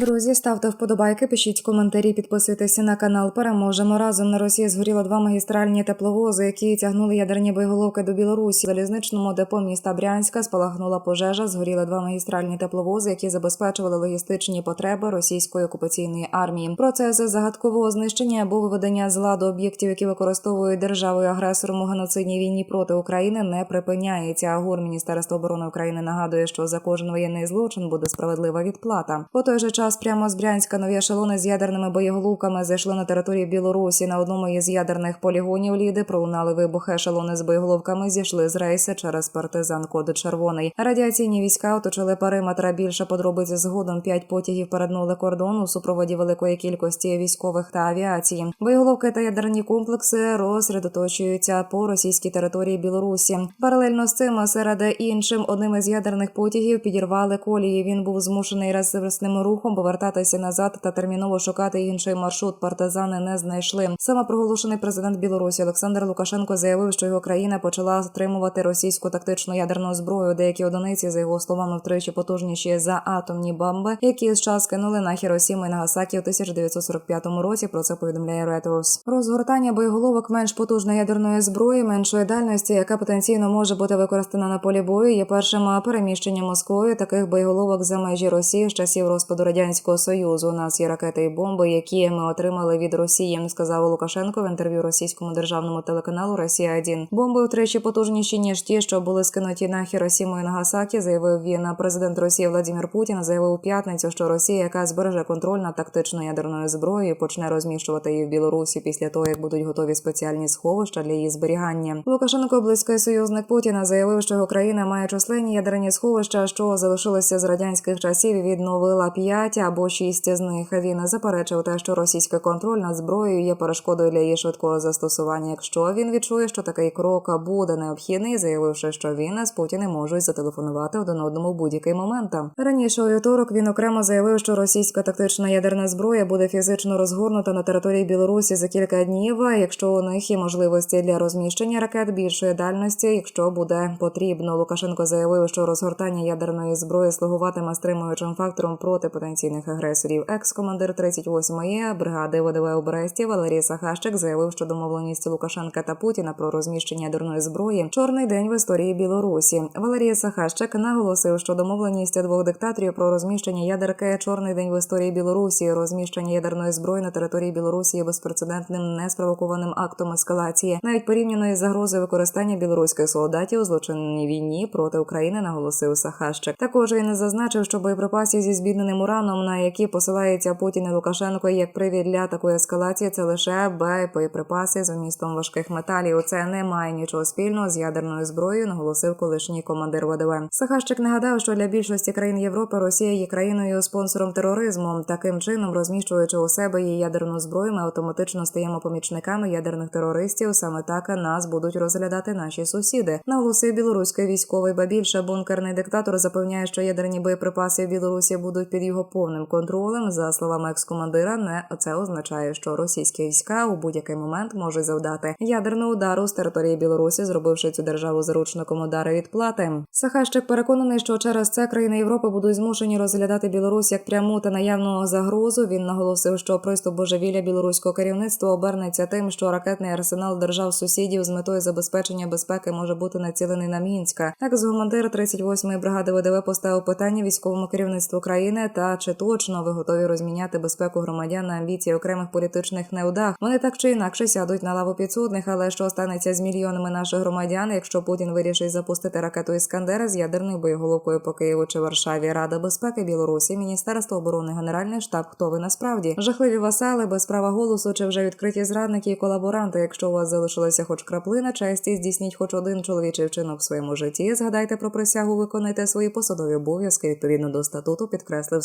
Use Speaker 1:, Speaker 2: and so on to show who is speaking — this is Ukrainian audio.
Speaker 1: Друзі, ставте вподобайки, пишіть коментарі, підписуйтеся на канал. Переможемо разом. На Росії згоріло два магістральні тепловози, які тягнули ядерні боєголовки до Білорусі. В залізничному депо міста Брянська спалахнула пожежа. Згоріли два магістральні тепловози, які забезпечували логістичні потреби російської окупаційної армії. Процес загадкового знищення або виведення з ладу об'єктів, які використовують державою агресором у геноцидній війні проти України, не припиняється. А ГУР Міністерства оборони України нагадує, що за кожен воєнний злочин буде справедлива відплата. По той же час прямо з Брянська нові ешелони з ядерними боєголовками зайшли на територію Білорусі. На одному із ядерних полігонів ліди пролунали вибухи. Ешелони з боєголовками зійшли з рейси через партизан код червоний. Радіаційні війська оточили периметра. Більше подробиць згодом п'ять потягів перетнули кордон у супроводі великої кількості військових та авіації. Боєголовки та ядерні комплекси розсередоточуються по російській території Білорусі. Паралельно з цим серед іншим одним із ядерних потягів підірвали колії. Він був змушений реверсним рухом повертатися назад та терміново шукати інший маршрут. Партизани не знайшли. Самопроголошений президент Білорусі Олександр Лукашенко заявив, що його країна почала стримувати російську тактичну ядерну зброю. Деякі одиниці, за його словами, втричі потужніші за атомні бомби, які з час кинули на Хіросіму і Нагасакі у 1945 році. Про це повідомляє Reuters. Розгортання боєголовок менш потужної ядерної зброї, меншої дальності, яка потенційно може бути використана на полі бою, є першим переміщенням Москвою таких боєголовок за межі Росії з часів розпаду радянського союзу. У нас є ракети і бомби, які ми отримали від Росії. Сказав Лукашенко в інтерв'ю російському державному телеканалу Росія 1 Бомби втричі потужніші ніж ті, що були скинуті на Хіросіму Нагасакі. Заявив він. Президент Росії Владимир Путін заявив у п'ятницю, що Росія, яка збереже контроль над тактичною ядерною зброєю, почне розміщувати її в Білорусі після того, як будуть готові спеціальні сховища для її зберігання. Лукашенко, близький союзник Путіна, заявив, що його країна має численні ядерні сховища, що залишилися з радянських часів. Відновила п'ять або шість з них. Він заперечив те, що російський контроль над зброєю є перешкодою для її швидкого застосування. Якщо він відчує, що такий крок буде необхідний, заявивши, що він з Путіним можуть зателефонувати один одному в будь-який момент. Раніше у вівторок він окремо заявив, що російська тактична ядерна зброя буде фізично розгорнута на території Білорусі за кілька днів, якщо у них є можливості для розміщення ракет більшої дальності, якщо буде потрібно. Лукашенко заявив, що розгортання ядерної зброї слугуватиме стримуючим фактором проти потенційних агресорів. Екс-командир 38-ї бригади ВДВ у Бресті Валерій Сахащик заявив, що домовленість Лукашенка та Путіна про розміщення ядерної зброї чорний день в історії Білорусі. Валерій Сахащик наголосив, що домовленість двох диктаторів про розміщення ядерки чорний день в історії Білорусі. Розміщення ядерної зброї на території Білорусі є безпрецедентним неспровокованим актом ескалації, навіть порівняно із загрозою використання білоруських солдатів у злочинній війні проти України, наголосив Сахащик. Також він зазначив, що боєприпасів зі збідненим ураном, на які посилається Путін і Лукашенко, як привід для такої ескалації, це лише боєприпаси з вмістом важких металів. Це не має нічого спільного з ядерною зброєю, наголосив колишній командир ВДВ. Сахащик нагадав, що для більшості країн Європи Росія є країною спонсором тероризму. Таким чином, розміщуючи у себе її ядерну зброю, ми автоматично стаємо помічниками ядерних терористів. Саме так нас будуть розглядати наші сусіди. Наголосив білоруський військовий, ба більше бункерний диктатор запевняє, що ядерні боєприпаси в Білорусі будуть під його повним контролем. За словами екс-командира, не це означає, що російські війська у будь-який момент можуть завдати ядерного удару з території Білорусі, зробивши цю державу заручником удари відплати. Сахащик переконаний, що через це країни Європи будуть змушені розглядати Білорусь як пряму та наявну загрозу. Він наголосив, що приступ божевілля білоруського керівництва обернеться тим, що ракетний арсенал держав сусідів з метою забезпечення безпеки може бути націлений на Мінська. Так, згомандир 38-ї бригади ВДВ поставив питання військовому керівництву країни та чи точно ви готові розміняти безпеку громадян на амбіції окремих політичних неудах. Вони так чи інакше сядуть на лаву підсудних, але що станеться з мільйонами наших громадян, якщо Путін вирішить запустити ракету Іскандера з ядерною боєголовкою по Києву чи Варшаві, Рада безпеки Білорусі, Міністерство оборони, Генеральний штаб. Хто ви насправді жахливі васали без права голосу чи вже відкриті зрадники і колаборанти? Якщо у вас залишилася хоч краплина честі, здійсніть хоч один чоловічий вчинок в своєму житті. Згадайте про присягу, виконайте свої посадові обов'язки відповідно до статуту, підкреслив